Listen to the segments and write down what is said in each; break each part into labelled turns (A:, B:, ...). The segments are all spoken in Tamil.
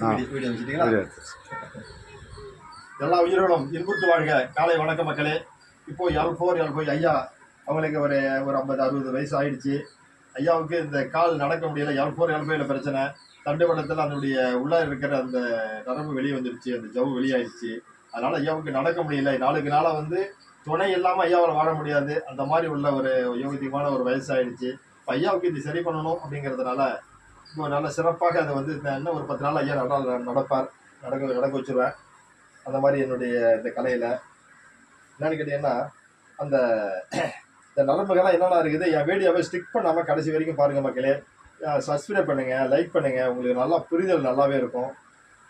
A: வீடியோ வச்சுட்டீங்களா? எல்லா உயிர்களும் இன்புற்று வாழ்க. காலை வணக்கம் மக்களே. இப்போ எல் ஃபோர் எல் ஃபைவ் ஐயா அவங்களுக்கு ஒரு ஒரு ஐம்பது அறுபது வயசு ஆயிடுச்சு. ஐயாவுக்கு இந்த கால் நடக்க முடியல. எல் ஃபோர் எல் ஃபைவ்ல பிரச்சனை. தண்டுவடத்தில் அதனுடைய உள்ள இருக்கிற அந்த நரம்பு வெளியே வந்துருச்சு. அந்த ஜவ்வு வெளியாயிடுச்சு அதனால ஐயாவுக்கு நடக்க முடியல. நாளுக்கு நாளாக வந்து துணை இல்லாமல் ஐயாவால் வாழ முடியாது. அந்த மாதிரி உள்ள ஒரு யோகத்தியமான ஒரு வயசாயிடுச்சு இப்போ ஐயாவுக்கு இது சரி பண்ணணும் அப்படிங்கிறதுனால நல்ல சிறப்பாக அதை வந்து நான் இன்னும் ஒரு பத்து நாள் ஐயா நட நடப்பார். நடக்க நடக்க வச்சிருவேன். அந்த மாதிரி என்னுடைய இந்த கலையில். என்னன்னு கேட்டீங்கன்னா அந்த இந்த நரம்புகள்லாம் என்னென்ன இருக்குது என் வீடியோவை ஸ்டிக் பண்ணாமல் கடைசி வரைக்கும் பாருங்கள் மக்களே. சப்ஸ்கிரைப் பண்ணுங்கள் லைக் பண்ணுங்கள் உங்களுக்கு நல்லா புரிதல் நல்லாவே இருக்கும்.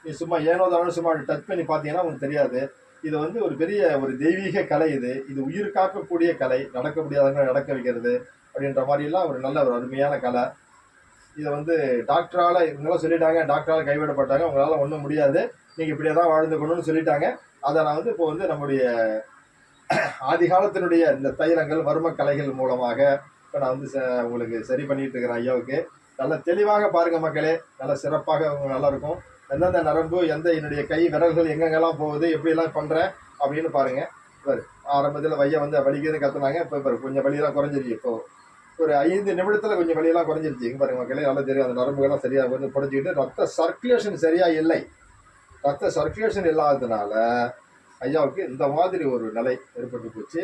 A: நீ சும்மா ஏனோ தானோ சும்மா டச் பண்ணி பார்த்தீங்கன்னா உங்களுக்கு தெரியாது. இது வந்து ஒரு பெரிய ஒரு தெய்வீக கலை இது. இது உயிர் காக்கக்கூடிய கலை. நடக்க முடியாதவங்க நடக்க வைக்கிறது அப்படின்ற மாதிரிலாம் ஒரு நல்ல ஒரு அருமையான கலை. இதை வந்து டாக்டரால் இவங்களாம் சொல்லிட்டாங்க டாக்டரால் கைவிடப்பட்டாங்க உங்களால் ஒன்றும் முடியாது. நீங்கள் இப்படியே தான் வாழ்ந்துக்கணும்னு சொல்லிட்டாங்க. அதை நான் வந்து இப்போ வந்து நம்முடைய ஆதிகாலத்தினுடைய இந்த தைலங்கள் வர்ம கலைகள் மூலமாக இப்போ நான் வந்து ச- உங்களுக்கு சரி பண்ணிட்டு இருக்கிறேன் ஐயாவுக்கு. நல்ல தெளிவாக பாருங்க மக்களே. நல்ல சிறப்பாக அவங்க நல்லா இருக்கும் எந்தெந்த நரம்பு எந்த என்னுடைய கை விரல்கள் எங்கெங்கெல்லாம் போகுது எப்படியெல்லாம் பண்ணுறேன் அப்படின்னு பாருங்க. ஆரம்பத்தில் வைய வந்து வலிக்கிறது கத்துனாங்க. இப்போ இப்போ கொஞ்சம் வலியெல்லாம் குறைஞ்சிருச்சு இப்போ. ஒரு ஐந்து நிமிடத்தில் கொஞ்சம் வெளியெல்லாம் குறைஞ்சிருச்சு. இங்க பாருங்க மக்களே நல்லா தெரியும் அந்த நரம்புகள்லாம் சரியாக வந்து புடைச்சிக்கிட்டு ரத்த சர்க்குலேஷன் சரியா இல்லை. ரத்த சர்க்குலேஷன் இல்லாததுனால ஐயாவுக்கு இந்த மாதிரி ஒரு நிலை ஏற்பட்டு போச்சு.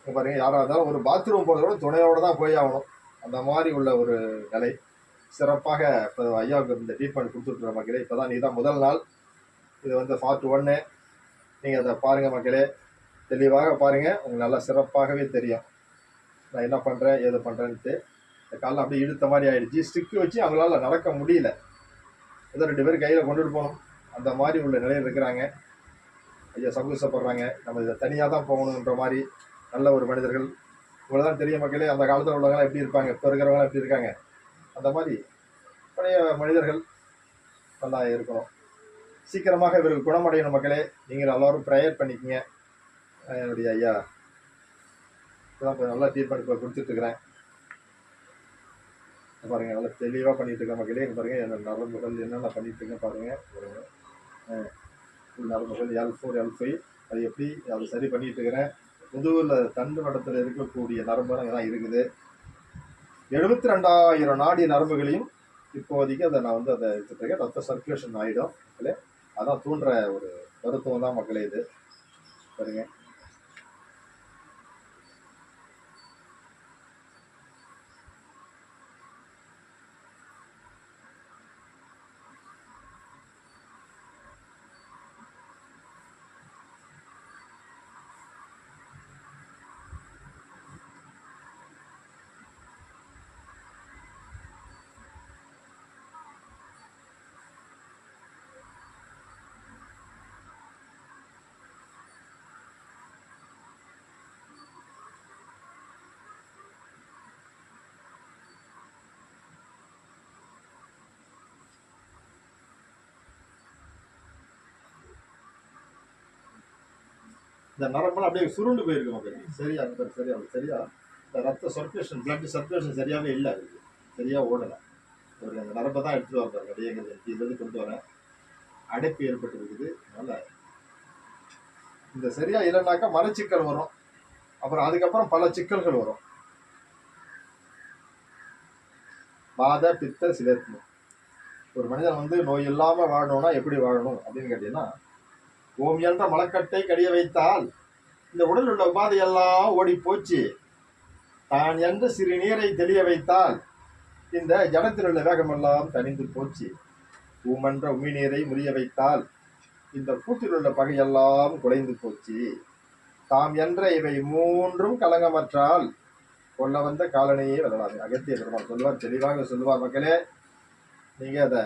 A: இங்க பாருங்க யாராக இருந்தாலும் ஒரு பாத்ரூம் போகிறதோட துணையோட தான் போய் ஆகணும். அந்த மாதிரி உள்ள ஒரு நிலை. சிறப்பாக இப்போ ஐயாவுக்கு இந்த ட்ரீட்மெண்ட் கொடுத்துட்ருக்க மக்களே இப்போ தான் நீ தான் முதல் நாள். இது வந்து பார்ட் ஒன்று நீங்கள் அதை பாருங்கள் மக்களே. தெளிவாக பாருங்கள் உங்களுக்கு நல்லா சிறப்பாகவே தெரியும். நான் என்ன பண்ணுறேன் ஏது பண்ணுறேன்ட்டு இந்த காலில் அப்படியே இழுத்த மாதிரி ஆயிடுச்சு. ஸ்டிக்கு வச்சு அவங்களால நடக்க முடியல. ஏதோ ரெண்டு பேரும் கையில் கொண்டுட்டு போகணும். அந்த மாதிரி உள்ள நிலையில் இருக்கிறாங்க. ஐயா சந்தோஷப்படுறாங்க. நம்ம இதை தனியாக தான் போகணுன்ற மாதிரி நல்ல ஒரு மனிதர்கள். இவ்வளோ தான் தெரிய மக்களே அந்த காலத்தில் உள்ளவங்களாம் எப்படி இருப்பாங்க? இப்போ இருக்கிறவங்களாம் எப்படி இருக்காங்க? அந்த மாதிரி பழைய மனிதர்கள் நல்லா இருக்கணும். சீக்கிரமாக இவருக்கு குணமடையணும் மக்களே. நீங்கள் எல்லோரும் ப்ரேயர் பண்ணிக்கங்க என்னுடைய ஐயா. இப்போதான் கொஞ்சம் நல்லா ட்ரீட்மெண்ட் இப்போ கொடுத்துட்ருக்குறேன் பாருங்கள் நல்லா தெளிவாக பண்ணிகிட்டு இருக்கேன் மக்களே பாருங்கள் என்ன நரம்புகள் என்னென்ன பண்ணிகிட்ருக்கேன் பாருங்கள் ஃபுல் நரம்புகள் எல் ஃபோர் எல் ஃபைவ் அது எப்படி அதை சரி பண்ணிட்டு முதுகில் தண்டு வட்டத்தில் இருக்கக்கூடிய நரம்புலாம் தான் இருக்குது. எழுபத்தி ரெண்டாயிரம் நாடி நரம்புகளையும் இப்போதைக்கு அதை நான் வந்து அதை எடுத்துட்டுருக்கேன். ரத்த சர்க்குலேஷன் ஆகிடும் மக்களே அதான் தூண்டுற ஒரு மருத்துவம் தான் மக்களே இது. சரிங்க இந்த நரம்பெல்லாம் அப்படியே சுருண்டு போயிருக்கு மக்களுக்கு சரியா அந்த சரியா சரியா? இந்த ரத்த சர்க்குலேஷன் பிளட் சர்க்குலேஷன் சரியாவே இல்லை அதுக்கு. சரியா ஓடலை. ஒரு அந்த நரம்பை தான் எடுத்துட்டு வரேன் அப்படியே இதுலேருந்து கொண்டு வரேன். அடைப்பு ஏற்பட்டு இருக்குது அதனால இந்த சரியா இல்லைனாக்கா மலச்சிக்கல் வரும். அப்புறம் அதுக்கப்புறம் பல சிக்கல்கள் வரும். வாத பித்த சிலத்மம் ஒரு மனிதன் வந்து நோய் இல்லாம வாழணும்னா எப்படி வாழணும் அப்படின்னு கேட்டீங்கன்னா ஓம் என்ற மலக்கட்டை கடிய வைத்தால் இந்த உடலில் உள்ள உபாதை எல்லாம் ஓடி போச்சு தான் என்ற சிறு நீரை தெளிய வைத்தால் இந்த ஜடத்தில் உள்ள வேகமெல்லாம் தணிந்து போச்சு. ஊமன்ற உமி நீரை முறிய வைத்தால் இந்த கூட்டில் உள்ள பகையெல்லாம் குலைந்து போச்சு. தாம் என்ற இவை மூன்றும் கலங்கமற்றால் கொல்ல வந்த காலனையே வரலாது அகத்திய பெருமாள் சொல்லுவார் தெளிவாக சொல்லுவார் மக்களே. நீங்கள் அதை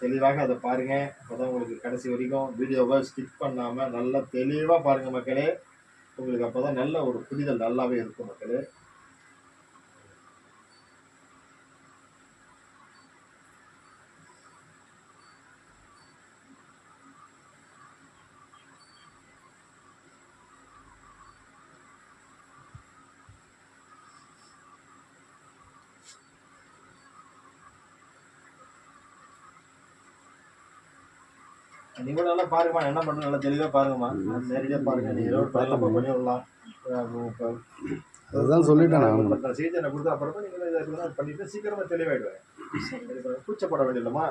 A: தெளிவாக அதை பாருங்க. அப்பதான் உங்களுக்கு கடைசி வரைக்கும் வீடியோவை ஸ்கிப் பண்ணாமல் நல்லா தெளிவாக பாருங்கள் மக்களே. உங்களுக்கு அப்போ தான் நல்ல ஒரு புரிதல் நல்லாவே இருக்கும் மக்களே. நீங்க கூட நல்லா பாருங்கம்மா என்ன பண்ணணும் நல்லா தெளிவா பாருங்கம்மா. நேரடியா பாருங்க. நீங்க ஏதோ ஒரு பண்ணலாம் பண்ணி விடலாம்
B: அதுதான் சொல்லிட்டேன் நான்.
A: எனக்கு கொடுத்த அப்புறமா நீங்க இதை இதெல்லாம் பண்ணிட்டு சீக்கிரமா தெளிவாயிடுவேன். கூச்சப்பட வேண்டியதில்லம்மா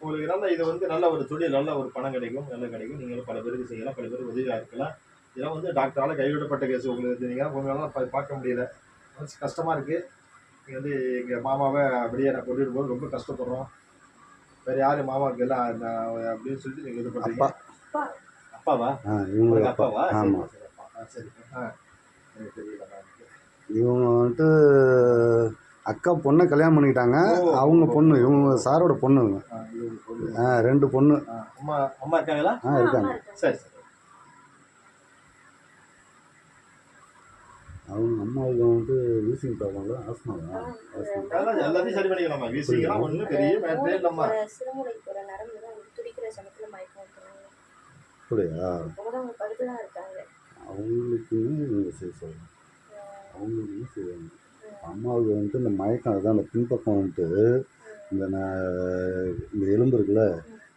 A: உங்களுக்கு நல்ல இது வந்து நல்ல ஒரு தொழில் நல்ல ஒரு பணம் கிடைக்கும் நல்ல கிடைக்கும். நீங்களும் பல பேருக்கு செய்யலாம் பல பேருக்கு உதவியாக இருக்கலாம். இதெல்லாம் வந்து டாக்டரால கைவிடப்பட்ட கேஸ் உங்களுக்கு நீங்க உங்களால பார்க்க முடியல. மனசு கஷ்டமா இருக்கு. நீங்க வந்து எங்க மாமாவை அப்படியே நான் கொண்டுட்டு போது ரொம்ப கஷ்டப்படுறோம். வேற யாரு மாமாவுக்கு எல்லாம் அப்படின்னு சொல்லிட்டு நீங்க இது பண்றீங்க.
B: அப்பா.
A: அப்பாவா?
B: அப்பா.
A: அப்பாவா? சரி,
B: ஆமா.
A: சரி. ஆ,
B: இவங்க வந்துட்டு அக்கா பொண்ணை கல்யாணம் பண்ணிக்கிட்டாங்க. அவங்க பொண்ணு இவங்க சாரோட பொண்ணு இவங்க
A: ஆ, இது ஒரு பொண்ணு.
B: ஆ ரெண்டு பொண்ணு.
A: அம்மா அம்மா இருக்காங்களா?
B: ஆ இருக்காங்க.
A: சரி.
B: அவங்க அம்மாவுக்கு வந்துட்டு வீசிங் ப்ராப்ளம்ல ஆஸ்மா
A: எல்லாத்தையும் சரி பண்ணிக்கலாமா? வீசிங்கலாம் ஒன்றும் பெரிய மேட்டரே இல்லம்மா.
C: சிறுமுனைக்கு போற நரம்பு தான் வந்து துடிக்கிற சமயத்துல மயக்கம் வந்துருவாங்க.
B: அப்படியா?
C: அவங்க அவங்க பக்கத்துல தான் இருக்காங்க
B: அவங்களுக்குன்னு நீங்கள் சரி சொல்லுங்கள் அவங்களுக்குமே செய்வாங்க அம்மாவுக்கு வந்துட்டு இந்த மயக்கம் அதுதான் அந்த பின்பக்கம் வந்துட்டு இந்த ந- இந்த எலும்பு இருக்குல்ல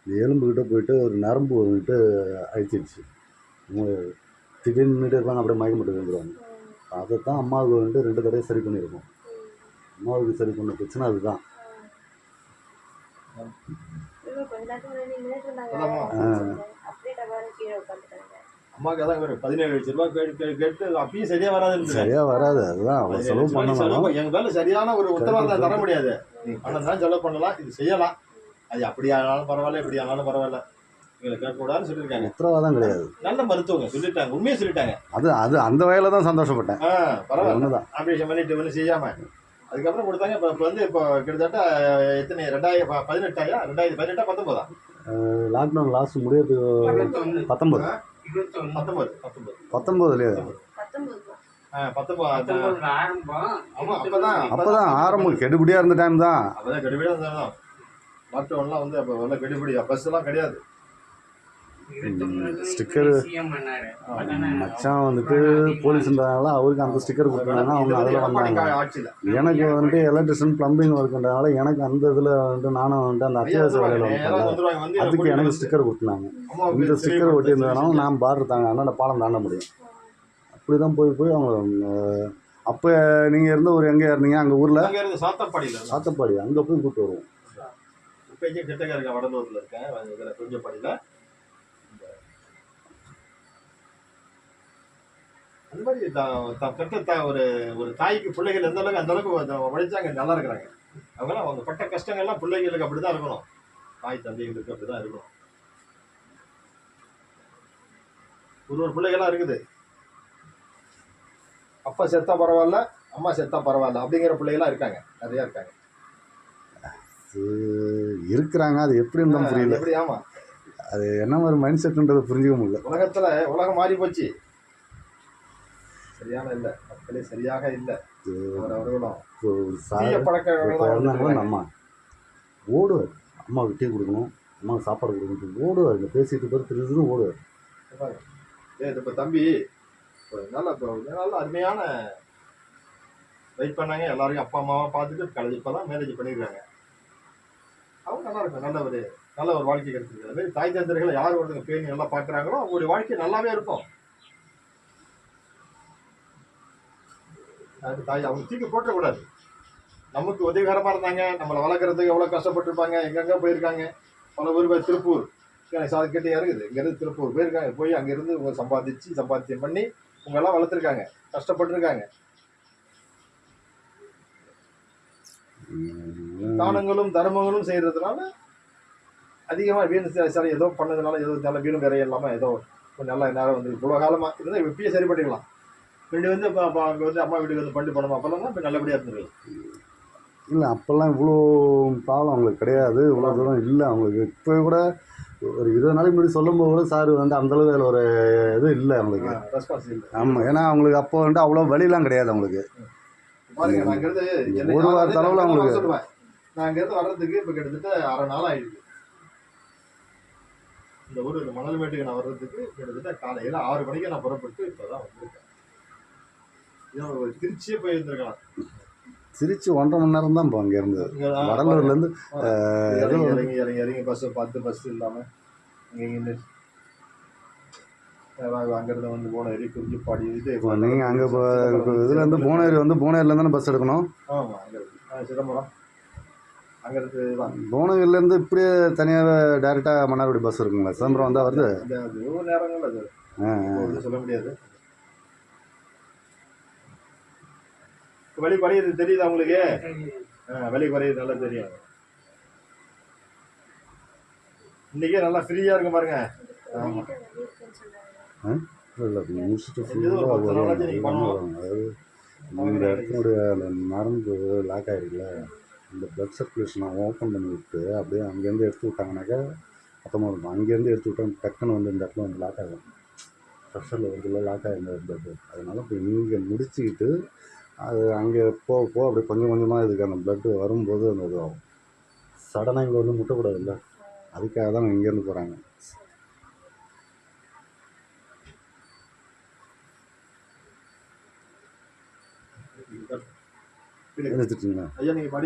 B: இந்த எலும்புக்கிட்ட போயிட்டு ஒரு நரம்பு வந்துட்டு அழிச்சிடுச்சு அவங்க திடீர்னு இருப்பாங்க அப்படியே மயக்கம் போட்டு விழுந்துருவாங்க அதை தான் அம்மாவுக்கு வந்துட்டு ரெண்டு தடவை சரி பண்ணியிருக்கோம். அம்மாவுக்கு சரி பண்ண பிரச்சனை அதுதான்.
A: சரியா
B: வராது அதுதான்
A: பதினேழு
B: செலவு பண்ணணும்
A: எங்க மேல சரியான ஒரு உத்தரவாதம் தர முடியாது. பணம் தான் செலவு பண்ணலாம் இது செய்யலாம். அது அப்படி ஆனாலும் பரவாயில்ல இப்படி ஆனாலும் பரவாயில்ல. கேட்கக்கூடாதுன்னு சொல்லியிருக்காங்க.
B: உத்தரவாதம் கிடையாது.
A: நல்ல மருத்துவங்க சொல்லிட்டாங்க. உண்மையை சொல்லிட்டாங்க.
B: அது அது அந்த வகையில தான் சந்தோஷப்பட்டேன்.
A: ஆ பரவாயில்ல.
B: ஒண்ணுதான்
A: ஆப்ரேஷன் பண்ணிட்டு ஒன்றும் செய்யாம. அதுக்கப்புறம் கொடுத்தாங்க. இப்போ இப்போ வந்து இப்போ கிட்டத்தட்ட எத்தனை ரெண்டாயிரம் பதினெட்டாயா ரெண்டாயிரத்தி பதினெட்டா பத்தொன்பதா?
B: லாக்டவுன் லாஸ்ட் முடியறதுக்கு
C: தான்
A: ஆ பத்தொன்பது ஆமா அப்பதான்.
B: அப்பதான் ஆரம்பம். கெடுபிடியா இருந்த டைம் தான்.
A: அப்பதான் கெடுபிடியா லாக்டவுன்லாம் வந்து அப்போ வெள்ள கெடுபிடி. பஸ் எல்லாம் கிடையாது.
B: ஸ்டிக்கர். மச்சான் வந்துட்டு போலீஸ்ன்றதுனால அவருக்கு அந்த ஸ்டிக்கர் கொடுத்தாங்க அவங்க அதில் வந்தாங்க. எனக்கு வந்துட்டு எலக்ட்ரிஷியன் பிளம்பிங் ஒர்க்குன்றதுனால எனக்கு அந்த இதில் வந்துட்டு நானும் வந்துட்டு அந்த அத்தியாவசிய வேலையில்
A: நேரா
B: வந்தேன்.
A: வந்துருவாங்க, வந்து
B: அதுக்கு எனக்கு ஸ்டிக்கர்
A: அம்மாவுக்கு
B: இந்த ஸ்டிக்கர் ஒட்டியிருந்ததுனால நான் பார்டர் தாங்க அதனால் பாலம் தாண்ட முடியும். அப்படி தான் போய் போய் அவங்க அப்போ நீங்கள் இருந்த ஒரு எங்கே இருந்தீங்க அங்கே ஊரில்?
A: சாத்தப்பாடியில.
B: சாத்தப்பாடி அங்கே போய் கூப்பிட்டு வருவோம்.
A: இப்ப கிட்டக்க இருக்க வடலூர்ல இருக்கேன் கொஞ்சப்பாடியில. அந்த மாதிரி த- த- பெற்ற த- ஒரு ஒரு தாய்க்கு பிள்ளைகள் எந்த அளவுக்கு அந்த அளவுக்கு உழைச்சாங்க நல்லா இருக்கிறாங்க. அவங்களாம் அவங்க பட்ட கஷ்டங்கள்லாம் பிள்ளைகளுக்கு அப்படிதான் இருக்கணும். தாய் தந்தைகளுக்கு அப்படிதான் இருக்கணும். ஒரு ஒரு பிள்ளைகளா இருக்குது. அப்பா செத்தா பரவாயில்ல அம்மா செத்தா பரவாயில்ல அப்படிங்கிற பிள்ளைகளா இருக்காங்க. நிறைய இருக்காங்க.
B: இருக்கிறாங்க அது எப்படி இருந்தாலும் புரியல.
A: எப்படி ஆமா.
B: அது என்ன மாதிரி மைண்ட் செட்டுன்றதை புரிஞ்சுக்க முடியல.
A: உலகத்துல உலகம் மாறி போச்சு சரியான இல்ல. மக்களே சரியாக இல்ல. அவரவர்களும்
B: இப்போ இப்போ
A: தான்
B: அம்மா ஓடுவார். அம்மாவுக்கு டீ கொடுக்கணும். அம்மாவுக்கு சாப்பாடு கொடுக்கணும் ஓடுவார். இங்கே பேசிட்டு போய் திருதுன்னு ஓடுவார்.
A: இது இப்ப தம்பி இப்ப நல்ல இப்ப நல்ல அருமையான வெயிட் பண்ணாங்க. எல்லாரையும் அப்பா அம்மாவா பார்த்துட்டு கலந்து இப்பதான் மேரேஜ் பண்ணிருக்காங்க அவங்க நல்லா இருக்கும் நல்ல ஒரு நல்ல ஒரு வாழ்க்கை கிடைச்சிருக்கு. அது மாதிரி தாய் தந்தர்களை யார் ஒருத்தங்க பேணி நல்லா பாக்குறாங்களோ அவங்களுடைய வாழ்க்கை நல்லாவே இருக்கும். அது தாய் அவங்க தூக்கி போட்டக்கூடாது நமக்கு உதவிகரமாக இருந்தாங்க நம்மளை வளர்க்குறதுக்கு எவ்வளோ கஷ்டப்பட்டிருப்பாங்க எங்கெங்க போயிருக்காங்க? பல ஊர் திருப்பூர் எனக்கு சாதி கிட்டே இறங்குது. இங்கேருந்து திருப்பூர் போயிருக்காங்க போய் அங்கேருந்து உங்க சம்பாதிச்சு சம்பாத்தியம் பண்ணி உங்களெல்லாம் வளர்த்துருக்காங்க கஷ்டப்பட்டிருக்காங்க. தானங்களும் தர்மங்களும் செய்கிறதுனால அதிகமாக வீண் செ- ஏதோ பண்ணதுனால ஏதோ நல்ல வீணும் வேற இல்லாமல் ஏதோ கொஞ்சம் நல்லா நேரம் வந்து இவ்வளோ காலமாக இருந்தால் இப்பயே சரி பண்ணிக்கலாம் ரெண்டு வந்து அப்போ அங்கே வந்து அம்மா வீட்டுக்கு வந்து பண்ணி பண்ணணும் அப்போல்லாம் இப்போ நல்லபடியாக இருந்துருக்கலாம்
B: இல்லை அப்போல்லாம் இவ்வளோ ப்ராப்ளம் அவங்களுக்கு கிடையாது. இவ்வளோ தூரம் இல்லை அவங்களுக்கு. இப்போ கூட ஒரு இருபது நாளைக்கு முன்னாடி சொல்லும்போது கூட சார் வந்து அந்தளவு அதில் ஒரு இது இல்லை அவங்களுக்கு.
A: ரெஸ்பான்ஸ் இல்லை.
B: ஆமாம் ஏன்னா அவங்களுக்கு அப்போ வந்து அவ்வளோ வழிலாம் கிடையாது அவங்களுக்கு.
A: பாருங்க நான் என்னை
B: ஒரு வார தளவுல அவங்களுக்கு-
A: சொல்லுவேன். நான் இங்கேருந்து வர்றதுக்கு இப்போ கிட்டத்தட்ட அரை நாள் ஆயிடுது. இந்த ஊர் இந்த மணல்மேட்டுக்கு நான் வர்றதுக்கு கிட்டத்தட்ட காலையில் ஆறு மணிக்கு நான் புறப்பட்டு இப்போ தான் வந்திருக்கேன். திருச்சியே போய் இருந்திருக்கலாம்
B: திருச்சி ஒன்றரை மணி நேரம் தான் இப்போ அங்கேருந்து வடலூர்லேருந்து
A: இறங்கி இறங்கி இறங்கி இறங்கி பஸ் பார்த்து பஸ் இல்லாமல் இங்கே அங்கேருந்து வந்து போனேரி குறிஞ்சிப்பாடி இது
B: நீங்கள் அங்கே இப்போ இதுலேருந்து புவனேரி வந்து தானே பஸ் எடுக்கணும்?
A: ஆமாம் அங்கே சிதம்பரம். அங்கேருந்து
B: புவனகிரிலேருந்து இப்படியே தனியாகவே டேரெக்டாக மன்னார்குடி பஸ் இருக்குங்களா? சிதம்பரம் வந்தால் வருது?
A: நேரங்கள் அது. சொல்ல முடியாது. வழி குறையுது தெரியுதா உங்களுக்கு? ஆ வழி குறையுது நல்லா தெரியும். இன்னைக்கே நல்லா ஃப்ரீயா இருக்கும் பாருங்க. ஆமா.
B: இல்லை முடிச்சுட்டு
A: ஒரு
B: ஃபுல்லாக இந்த இடத்தினுடைய அந்த நரம்பு லாக் ஆகிருக்குல்ல இந்த பிளட் சர்க்குலேஷனை ஓப்பன் பண்ணி விட்டு அப்படியே அங்கேருந்து எடுத்து விட்டாங்கனாக்கா அப்புறமா இருக்கும் அங்கேருந்து எடுத்து விட்டா டக்குன்னு வந்து இந்த இடத்துல வந்து லாக் ஆகும். ப்ரெஷரில் வந்து லாக் ஆகிருந்த பிளட்டு அதனால இப்போ இங்கே முடிச்சுக்கிட்டு அது அங்கே போக போக அப்படியே கொஞ்சம் கொஞ்சமாக இதுக்கு அந்த பிளட்டு வரும்போது அந்த இது ஆகும். சடனாக இங்கே வந்து முட்டக்கூடாதுல்ல? அதுக்காக தான் இங்கேருந்து போகிறாங்க எடுத்துட்டிங்களா?
A: ஐயா நீங்க